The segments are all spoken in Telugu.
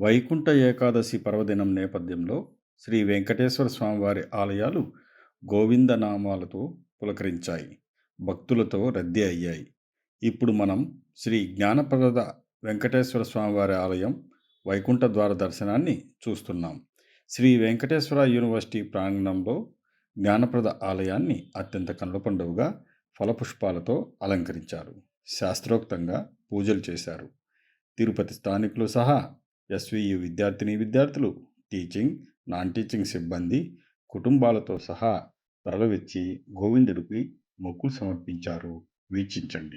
వైకుంఠ ఏకాదశి పర్వదినం నేపథ్యంలో శ్రీ వెంకటేశ్వర స్వామివారి ఆలయాలు గోవిందనామాలతో పులకరించాయి భక్తులతో రద్దీ అయ్యాయి. ఇప్పుడు మనం శ్రీ జ్ఞానప్రద వెంకటేశ్వర స్వామివారి ఆలయం వైకుంఠ ద్వార దర్శనాన్ని చూస్తున్నాం. శ్రీ వెంకటేశ్వర యూనివర్సిటీ ప్రాంగణంలో జ్ఞానప్రద ఆలయాన్ని అత్యంత కనులపండువుగా ఫలపుష్పాలతో అలంకరించారు. శాస్త్రోక్తంగా పూజలు చేశారు. తిరుపతి స్థానికులు సహా ఎస్వియు విద్యార్థిని విద్యార్థులు టీచింగ్ నాన్ టీచింగ్ సిబ్బంది కుటుంబాలతో సహా తరలివచ్చి గోవిందుడికి మొక్కులు సమర్పించారు. వీక్షించండి.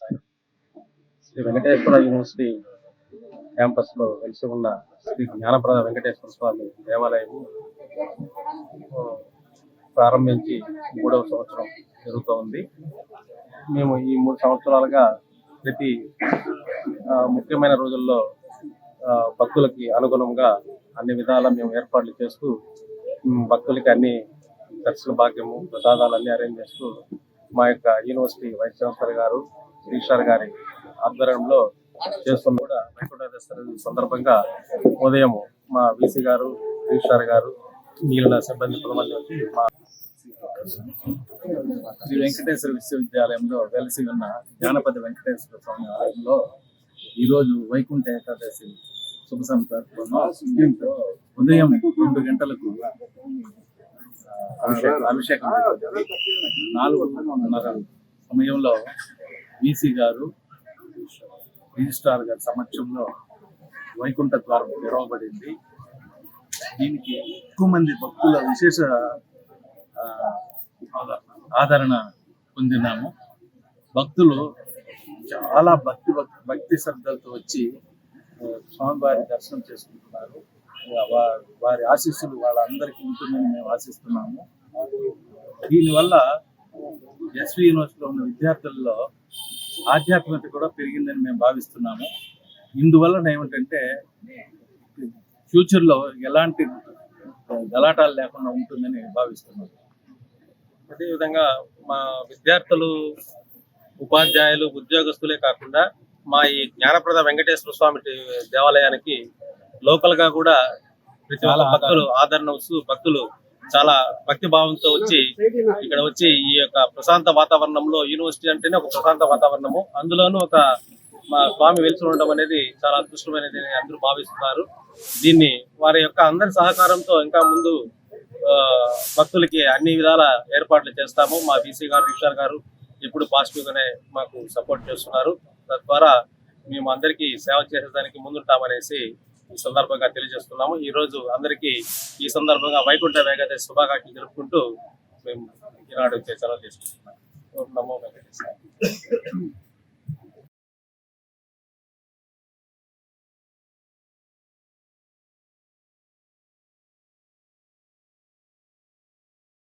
శ్రీ వెంకటేశ్వర యూనివర్సిటీ క్యాంపస్లో వెలిసి ఉన్న శ్రీ జ్ఞానప్రద వెంకటేశ్వర స్వామి దేవాలయం ప్రారంభించి మూడవ సంవత్సరం జరుగుతూ ఉంది. మేము ఈ మూడు సంవత్సరాలుగా ప్రతి ఆ, ముఖ్యమైన రోజుల్లో ఆ, భక్తులకి అనుగుణంగా అన్ని విధాలా మేము ఏర్పాట్లు చేస్తూ భక్తులకి అన్ని దర్శన భాగ్యము ప్రసాదాలు అన్ని అరేంజ్ చేస్తూ మా యొక్క యూనివర్సిటీ వైస్ ఛాన్సలర్ గారు శ్రీషార్ గారి ఆధ్వర్యంలో చేస్తున్న కూడా వైకుంఠ సందర్భంగా ఉదయం మా వీసీ గారు శ్రీషార్ గారు మిగిలిన సిబ్బంది కొంతమంది వచ్చి మా శ్రీ వెంకటేశ్వర విశ్వవిద్యాలయంలో వెలిసి ఉన్న జానపద వెంకటేశ్వర స్వామి ఆలయంలో ఈరోజు వైకుంఠ ఏకాదశి శుభ సందర్భంలో ఉదయం రెండు గంటలకు అభిషేకం. నాలుగున్నర సమయంలో వీసీ గారు రిజిస్ట్రార్ గారి సమక్షంలో వైకుంఠ ద్వారం తెరవబడింది. దీనికి ఎక్కువ మంది భక్తుల విశేష ఆదరణ పొందినాము. భక్తులు చాలా భక్తి భక్తి శ్రద్ధలతో వచ్చి స్వామివారి దర్శనం చేసుకుంటున్నారు. వారి ఆశీస్సులు వాళ్ళందరికీ ఉంటుందని మేము ఆశిస్తున్నాము. దీనివల్ల ఎస్వి యూనివర్సిటీలో ఉన్న విద్యార్థుల్లో ఆధ్యాత్మికత కూడా పెరిగిందని మేము భావిస్తున్నాము. ఇందువలన ఏమిటంటే ఫ్యూచర్లో ఎలాంటి గలాటాలు లేకుండా ఉంటుందని భావిస్తున్నాము. అదేవిధంగా మా విద్యార్థులు ఉపాధ్యాయులు ఉద్యోగస్తులే కాకుండా మా ఈ జ్ఞానప్రద వెంకటేశ్వర స్వామి దేవాలయానికి లోకల్గా కూడా ప్రతి భక్తులు ఆదరణ వస్తూ భక్తులు చాలా భక్తి భావంతో వచ్చి ఇక్కడ వచ్చి ఈ యొక్క ప్రశాంత వాతావరణంలో యూనివర్సిటీ అంటేనే ఒక ప్రశాంత వాతావరణము. అందులోనూ ఒక మా స్వామి వెలిసి ఉండడం అనేది చాలా అదృష్టమైనది అందరూ భావిస్తున్నారు. దీన్ని వారి యొక్క అందరి సహకారంతో ఇంకా ముందు ఆ, భక్తులకి అన్ని విధాల ఏర్పాట్లు చేస్తాము. మా బీసీ గారు రిషార్ గారు ఎప్పుడు పాజిటివ్గానే మాకు సపోర్ట్ చేస్తున్నారు. తద్వారా మేము అందరికీ సేవ చేసేదానికి ముందుంటామనేసి ఈ సందర్భంగా తెలియజేస్తున్నాము. ఈ రోజు అందరికీ ఈ సందర్భంగా వైకుంఠ వేగద శుభాకాంక్షలు జరుపుకుంటూ మేము ఈనాడు సెలవు తీసుకుంటున్నాం. నమో వెంకటేశ్వర